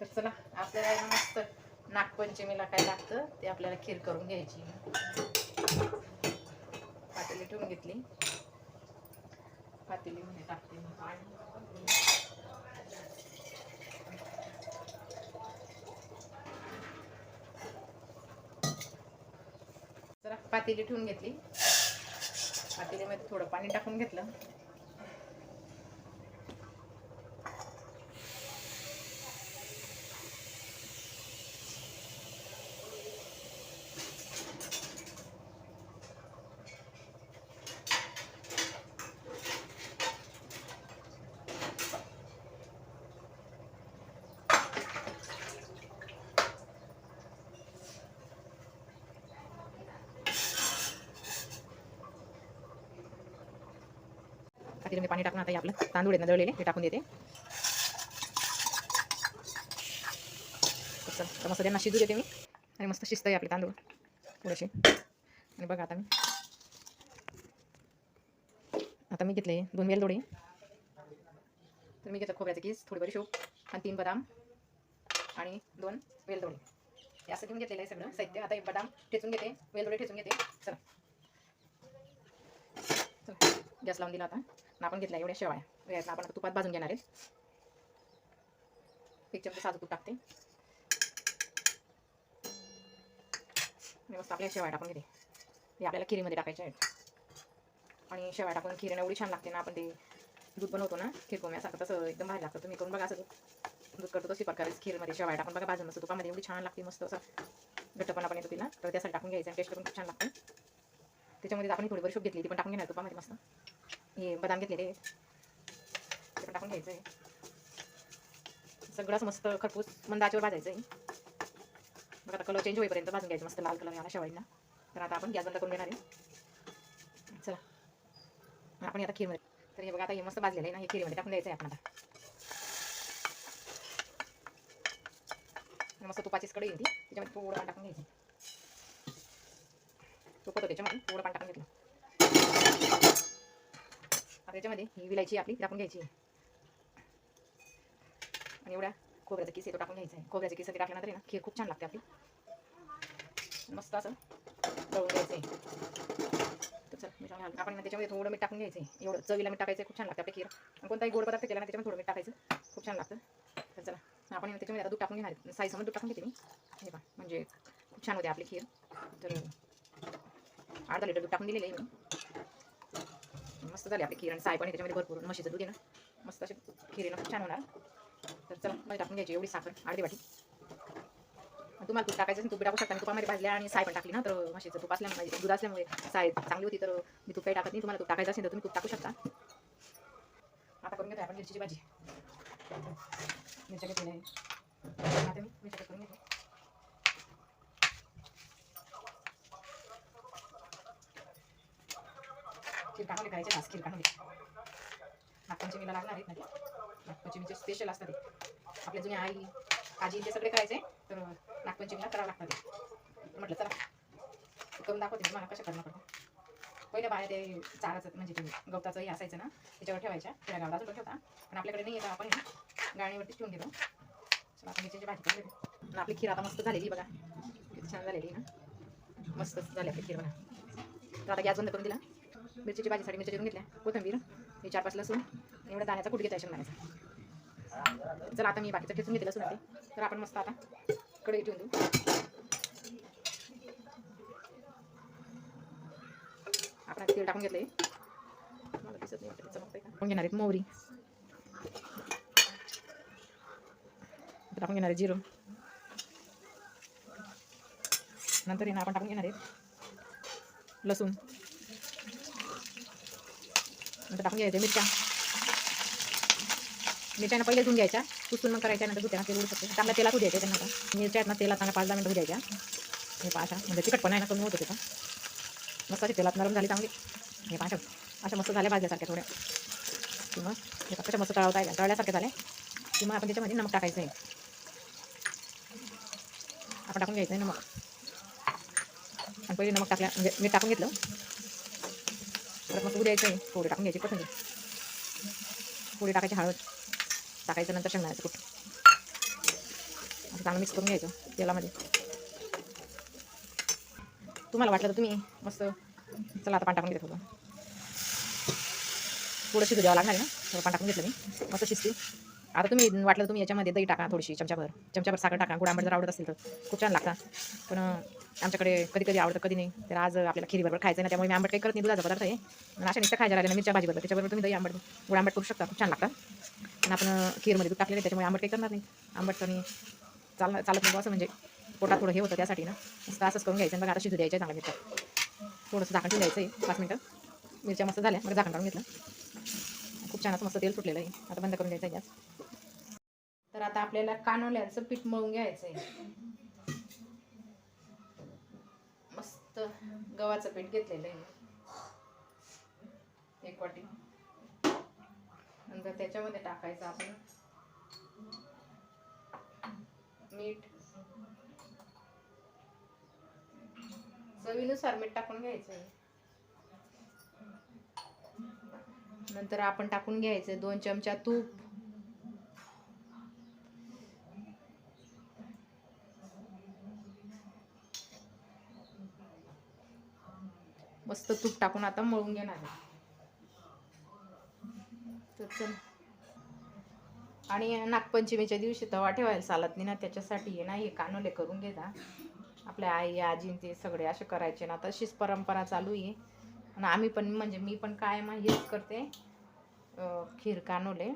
तर चला आपल्याला आहे ना मस्त नागपंचमीला काय लागतं ते आपल्याला खीर करून घ्यायची. पातेली ठेवून घेतली. पातेलीमध्ये टाकते जरा पातेली ठेवून घेतली. पातेलीमध्ये थोडं पाणी टाकून घेतलं. पातेलीमध्ये पाणी टाकून आता हे आपलं तांदूळ आहेत ना दळलेले ते टाकून देते. तर मस्त त्यांना शिजू देते मी. आणि मस्त शिजत आहे आपले तांदूळ थोडेसे. आणि बघा आता मी. आता मी घेतले दोन वेलदोडे. तर मी घेतलं खोबऱ्याचं केस थोडी बडीशोप आणि तीन बदाम आणि दोन वेलदोडे. हे असं घेऊन घेतलेलं आहे सगळं साहित्य. आता एक बदाम ठेचून घेते वेलदोडे ठेचून घेते. चला. चला गॅस लावून दिला आता. आणि आपण घेतला एवढ्या शेवाळ्या गॅसला आपण तुपात भाजून घेणार आहे. एक चमचा साजू तूप टाकते. मस्त आपल्या शेवाळ्या टाकून घेते. हे आपल्याला खिरीमध्ये टाकायचे आहेत. आणि शेवाळ्या टाकून खीर एवढी छान लागते ना आपण ते दूध बनवतो ना खीर कोम्यासारखं तसं एकदम भारी लागतं. तुम्ही करून बघा असं. दूध करतो तशी प्रकारे खीरमध्ये शेवाळ्या टाकून बघा भाजून असं तुपामध्ये एवढी छान लागते मस्त असं. घट्टपणा पण येतो तिला. तर त्यासाठी टाकून घ्यायचं आणि टेस्ट पण खूप छान लागते. त्याच्यामध्ये आपण थोडी बरीशोप घेतली ती पण टाकून घेणार तुपामध्ये मस्त. हे बदाम घेतलेले ते टाकून घ्यायचं आहे सगळंच मस्त खरपूस मंद आचेवर भाजायचं आहे मग आता कलर चेंज होईपर्यंत भाजून घ्यायचं मस्त लाल कलर आला शेवाळीला तर आता आपण गॅस बंद करून घेणार आहे चला आपण आता खीरमध्ये तर हे बघा आता हे मस्त भाजलेलं आहे ना हे खीरमध्ये टाकून द्यायचं आहे आपण आता मस्त तुपाचीच कढई येते त्याच्यामध्ये थोडं पाणी टाकून घ्यायचं तुपत होतं त्याच्यामध्ये थोडं पाणी टाकून घेतलं याच्यामध्ये ही विलायची आपली टाकून घ्यायची आणि एवढ्या खोबऱ्याचा किस येतो टाकून घ्यायचा आहे. खोबऱ्याचा किस टाकल्यानंतर ना खीर खूप छान लागते आपली. मस्त असं तळून घ्यायचं आहे. चल आपण त्याच्यामध्ये थोडं मीठ टाकून घ्यायचं आहे. एवढं चवीला मीठ टाकायचं खूप छान लागतं आपली खीर. आणि कोणताही गोड पदार्थ केला ना त्याच्यामध्ये थोडं मीठ टाकायचं खूप छान लागतं. तर चला आपण त्याच्यामध्ये आता दूध टाकून घेणार साईजमध्ये दूध टाकून घेते मी. हे पहा म्हणजे खूप छान होते आपली खीर. तर अर्धा लिटर दूध टाकून दिलेलं आहे मी. मस्त झाली आपली खीर आणि साय पण त्याच्यामध्ये भरपूर म्हशीचं दूध आहे ना. मस्त असे खीर खूप छान होणार. तर चला मध्ये टाकून घ्यायची एवढी साखर अर्धी वाटी. तुम्हाला तूप टाकायचं तूप टाकू शकता. मी तुपामध्ये भाजल्या आणि साय पण टाकली ना तर म्हशीचं तूप असल्यामुळे म्हणजे दूध असल्यामुळे साय चांगली होती तर मी तूप काही टाकत नाही. तुम्हाला तूप टाकायचं असेल तर तुम्ही तूप टाकू शकता. आता करून घेतो आपण मिरचीची भाजी. मिरच्या घेतलेल्या नाही आता मी मिरच्या करून घेतो. खीर काढून करायचे आज खीर काढून नागपंचमीला लागणार आहेत ना ते. नागपंचमीचे स्पेशल असतात आपल्या जुन्या आई आजी ते सगळे करायचे तर नागपंचमीला करावं लागतं म्हटलं चला. करून दाखवते म्हणजे तुम्हाला कशा करणं पडतं. पहिल्या बाहेर ते चाराचं म्हणजे ते गवताचं हे असायचं ना त्याच्यावर ठेवायच्या. त्या गावाला अजून ठेवता. पण आपल्याकडे नाही येतं आपण गाणीवरतीच ठेवून देतो. चला आपण मिरचीची भाजी करून देतो. आणि आपली खीर आता मस्त झालेली बघा. किती छान झालेली ना. मस्त झाली आपली खीर बघा. तर आता गॅस बंद करून दिला. मिरचीची भाजीसाठी मिरच्या चिरून घेतल्या. कोथंबीर हे चार पाच लसूण आणि एवढा दाण्याचा कुठ घेता शेंगदाण्याचा जर आता मी बाकीचं ठेचून घेतलं लसूण ते तर आपण मस्त आता कढई ठेवून देऊ. आपण आता तेल टाकून घेतलंय. मला दिसत नाही वाटतं का? घेणार आहेत मोहरी. टाकून घेणार आहे झिरो नंतर येणार आपण टाकून घेणार आहेत लसूण. नंतर टाकून घ्यायच्या मिरच्या. मिरच्यानं पहिले धुवून घ्यायच्या. पुसून मग करायच्या नंतर धुत्याना तेल उडू शकतो. चांगल्या तेलात होऊ द्यायचे त्यांना आता. मिरच्या आहेत ना तेलात चांगल्या पाच दहा मिनटं होऊ द्यायच्या. हे पाशा म्हणजे तिखटपणा आहे ना कमी होतं तिथं मस्त अशी तेलात नरम झाली चांगली. हे पाशा अशा मस्त झाल्या भाजल्यासारख्या थोड्या. किंवा हे कशा मस्त तळवता येईल तळल्यासारखे झाले किंवा आपण त्याच्यामध्ये नमक टाकायचं आहे. आपण टाकून घ्यायचं आहे नमक. आणि पहिले नमक टाकल्या म्हणजे मी टाकून घेतलं. परत मग द्यायचं आहे. थोडे टाकून घ्यायची कोथिंबीर थोडी टाकायची हळद. टाकायचं नंतर शेंगदाण्याचं असं चांगलं मिक्स करून घ्यायचं तेलामध्ये. तुम्हाला वाटलं तर तुम्ही मस्त चला आता पाणी टाकून घेतो थोडं. थोडं शिजू द्यावं लागणार ना? थोडं पाणी टाकून घेतलं मी. मस्त शिजतील. आता तुम्ही वाटलं तुम्ही याच्यामध्ये दही टाका थोडीशी चमच्याभर चमच्याभर साखर टाका. गोड आंबट जर आवडत असेल तर खूप छान लागतात. पण आमच्याकडे कधी कधी आवडतं कधी नाही. तर आज आपल्याला खिरीबरोबर खायचं ना त्यामुळे मी आंबट काही करत नाही दुधाचा पदार्थ आहे. आणि अशा नुसतं खायला राहिलं मिरच्या भाजीबरोबर त्याच्याबरोबर तुम्ही दही आंबट गोड आंबट करू शकता. खूप छान लागतात. आणि आपण खीरमध्ये दूध टाकलेलं त्याच्यामुळे आंबट काही करणार नाही. आंबट तर चाल चालत नाही असं म्हणजे. पोटात थोडं हे होतं त्यासाठी ना. मस्त असंच करून घ्यायचं आणि बघा आता शिजू द्यायचं चांगलं मिरच्या. थोडंसं झाकण ठेवून द्यायचं आहे पाच मिनटं. मिरच्या मस्त झाल्या. मग झाकण काढून घेतलं. खूप छान असं मस्त तेल सुटलेलं आहे. आता बंद करून द्यायचं आहे गॅस. तर आता आपल्याला कानोल्याचं पीठ मळून घ्यायचं आहे मस्त गव्हाचं पीठ घेतलेलं आहे. एक वाटी. नंतर त्याच्यामध्ये टाकायचं आपण मीठ. चवीनुसार मीठ टाकून घ्यायचं आहे नंतर आपण टाकून घ्यायचं दोन चमचा तूप. मस्त तूप टाकून आता मळून घेणार आहे. तर चल. आणि नागपंचमीच्या दिवशी तवा ठेवायला चालत नाही ना त्याच्यासाठी आहे ना हे कानोले करून घेता आपल्या आई आजी ते सगळे असे करायचे ना तशीच परंपरा चालू आहे. आणि आम्ही पण म्हणजे मी पण कायम हेच करते. खीर कानोले.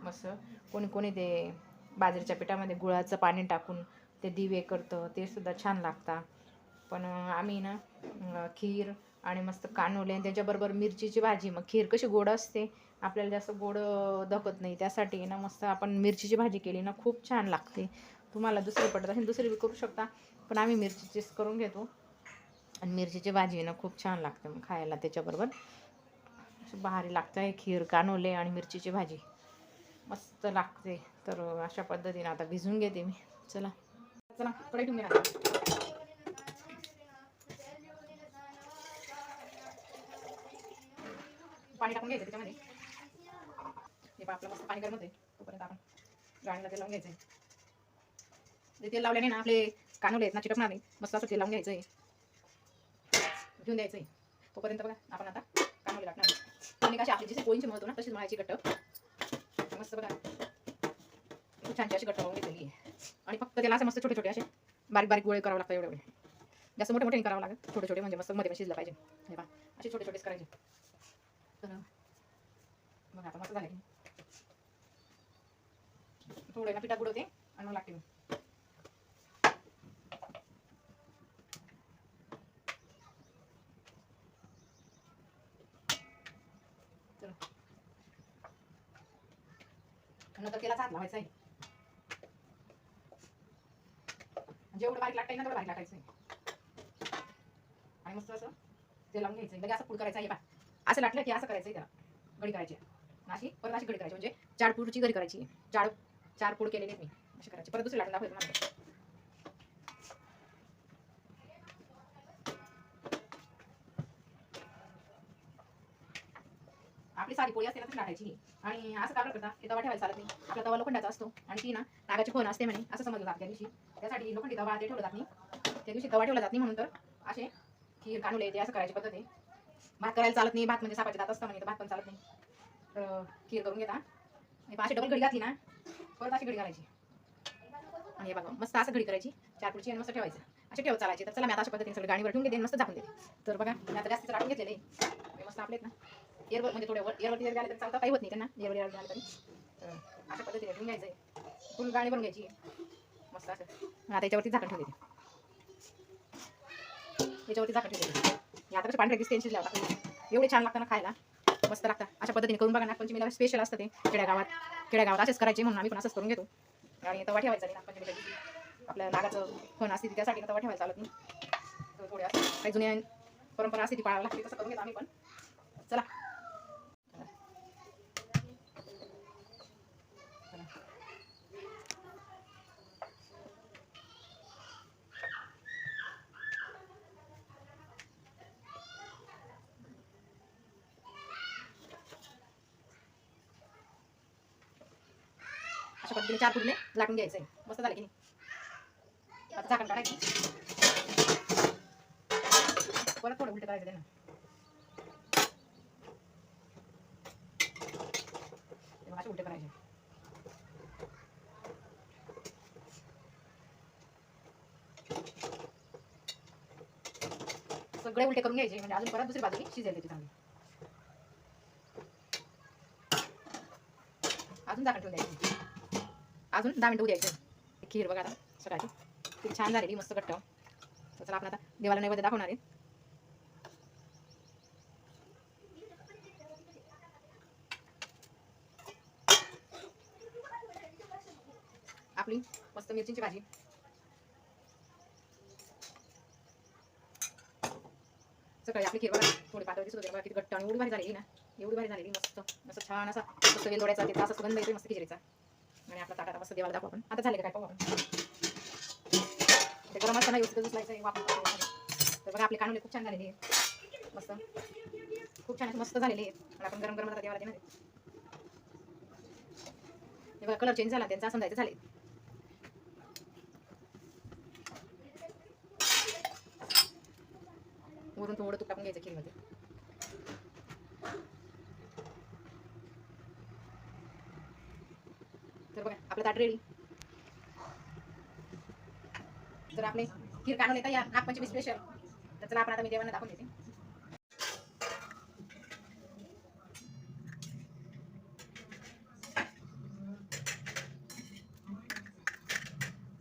मस्त. कोणी कोणी ते बाजरीच्या पिठामध्ये गुळाचं पाणी टाकून ते दिवे करतं ते सुद्धा छान लागतात पण आम्ही ना खीर आणि मस्त कानोले आणि त्याच्याबरोबर मिरचीची भाजी. मग खीर कशी गोड असते आपल्याला जास्त गोड दखत धकत नाही. त्यासाठी ना मस्त आपण मिरचीची भाजी केली ना खूप छान लागते. तुम्हाला दुसरी पडत असेल दुसरी बी करू शकता पण आम्ही मिरचीचीच करून घेतो. आणि मिरचीची भाजी ना खूप छान लागते मग खायला त्याच्याबरोबर. भारी लागतं आहे खीर कानोले आणि मिरचीची भाजी. मस्त लागते. तर अशा पद्धतीने आता भिजून घेते मी. चला. चला कडे ठेवून घ्या आता. पाणी टाकून घ्यायचं त्याच्यामध्ये. हे पण आपलं मस्त पाणी गरम होते तोपर्यंत आपण गाणीला तेल लावून घ्यायचं आहे ते तेल लावल्याने ना आपले कानवले आहेत ना चिटकणार नाही. मस्त असं तेल लावून घ्यायचं आहे घेऊन द्यायचं आहे तोपर्यंत बघा आपण आता कानवले टाकणार आणि कशी आपली जशी पोळींची महत्त्व ना तशीच मळायची घट्ट. मस्त बघा. खूप छानशी अशी घट्ट लावून घेतलेली आहे. आणि फक्त त्याला असे मस्त छोटे छोटे असे बारीक बारीक गोळे करावं लागतात एवढे एवढे. जास्त मोठे मोठे नाही करावं लागेल छोटे छोटे म्हणजे मस्त मध्ये शिजलं पाहिजे. हे पहा असे छोटे छोटेच करायचे. तर मग आता मस्त झालं थोडं ना पिठात बुडवते आणि मग लागते मी नंतर तेलाचा हात लावायचा आहे म्हणजे जेवढं बारीक लागतं ना तेवढं बारीक लाटायचं आणि मस्त असं तेल लावून घ्यायचं लगे म्हणजे असं पुढ करायचं आहे बा असं लाटलं की असं करायचं त्याला. गडी करायची अशी परत अशी गडी करायची. म्हणजे चार पुडची गडी करायची. चार चार केलेली केलेले आहेत मी. अशी करायची. परत दुसरी लाटून दाखवते आपली साधी पोळी असते ना ती लाटायची. आणि असं काय करता? ते तवा ठेवायला चालत नाही. आपला तवा लोखंडाचा असतो. आणि ती ना नागाची फोन असते म्हणे. असं समजलं जात त्या दिवशी. त्यासाठी लोखंडी तवा ते ठेवलं जात नाही. त्या दिवशी तवा ठेवला जात नाही म्हणून तर असे खीर कानूले ते असं करायची पद्धत आहे. भात करायला चालत नाही भात म्हणजे सापाचे दात असतं म्हणजे भात पण चालत नाही. तर खीर करून घेता आणि अशी डबल घडी घातली ना परत अशी घडी घालायची. आणि हे बघा मस्त असं घडी करायची चार पुढची आणि मस्त ठेवायचं. असे ठेवत चालायचे तर चला मी आता अशा पद्धतीने सगळं गाणीवर ठेवून घेते मस्त झाकून देते. तर बघा मी आता जास्त राखून घेतलेले मस्त आपलेत ना. एअरवर म्हणजे थोडे एअरवरती जर गेले तर चालतं काही होत नाही त्यांना. एअरवर एअर झालं तरी. अशा पद्धतीने ठेवून घ्यायचं आहे. फुल गाणी पण घ्यायची. मस्त असं. आता याच्यावरती झाकण ठेवते याच्यावरती झाकण ठेवते देते आता कसं पांढरे दिसते शिजल्या एवढे छान लागतं ना खायला. मस्त लागतं. अशा पद्धतीने करून बघा नागपंचमीला स्पेशल असतं ते. खेड्यागावात. खेड्यागावात असेच करायचे म्हणून आम्ही पण असंच करून घेतो. आणि तवा ठेवायचा नाही नागपंचमीच्या दिवशी आपल्या नागाचं फण असते त्यासाठी तवा ठेवायला चालत नाही. तर थोडे असं काही जुन्या परंपरा असते ती पाळायला लागते तसं करून घेतो आम्ही पण. चला. पद्धतीने चार फुटणे लाटून घ्यायचं आहे मस्त झालं की नाही? आता झाकण काढायचं. परत थोडं उलट करायचं त्यांना असे उलटे करायचे. सगळे उलटे करून घ्यायचे म्हणजे अजून परत दुसरी बाजू शिजायला त्याची चांगली. अजून झाकण ठेवून द्यायची. अजून दहा मिनिटं द्यायचं खीर बघा आता सकाळची. ती छान झालेली मस्त घट्ट. तर चला आपण आता देवाला नैवेद्य दाखवणार आहे. आपली मस्त मिरचीची भाजी. सकाळी आपली खीर बघा थोडी पातळी दिसत बघा किती घट्ट आणि एवढी भारी झालेली ना. एवढी भारी झालेली मस्त. मस्त छान असा मस्त वेलदोड्याचा तिथं असा सुगंध येतोय मस्त खिरीचा आणि आपला ताटा मस्त देवाला दाखवू आपण. आता झाले काय? पाहू आपण. ते गरम असताना यूज उचलायचं आहे वापर तर बघा आपले कानुले खूप छान झालेली आहेत. मस्त. खूप छान मस्त झालेले आहेत. आणि आपण गरम गरम आता देवाला देणार आहे. हे बघा कलर चेंज झाला त्यांचा समजायचं झाले वरून थोडं तूप टाकून घ्यायचं खीरमध्ये. तर बघा आपलं ताट रेडी आपले खीर काढून येता या नागपंचमी स्पेशल तर चला आपण आता मी देवांना दाखवून देते.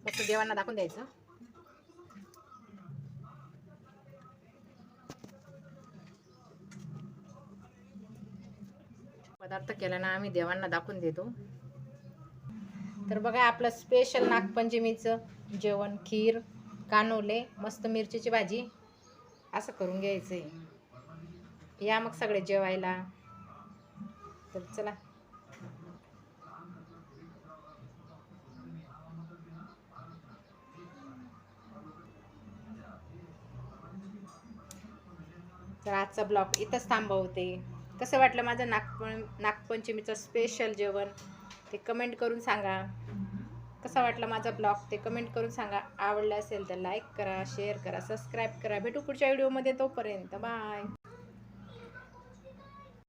मस्त देवांना दाखवून द्यायचं. पदार्थ केल्यानं आम्ही देवांना दाखवून देतो. तर बघा आपलं स्पेशल नागपंचमीचं जेवण खीर कानोले मस्त मिरचीची भाजी असं करून घ्यायचं आहे या मग सगळे जेवायला. तर चला. तर आजचा ब्लॉग इथंच थांबवते. कसं वाटलं माझं नागपं नागपंचमीचं स्पेशल जेवण? ते कमेंट करून सांगा. कसा वाटला माझा ब्लॉग ते कमेंट करून सांगा. आवडला असेल तर लाईक करा शेअर करा सबस्क्राईब करा. भेटू पुढच्या व्हिडिओमध्ये तोपर्यंत. बाय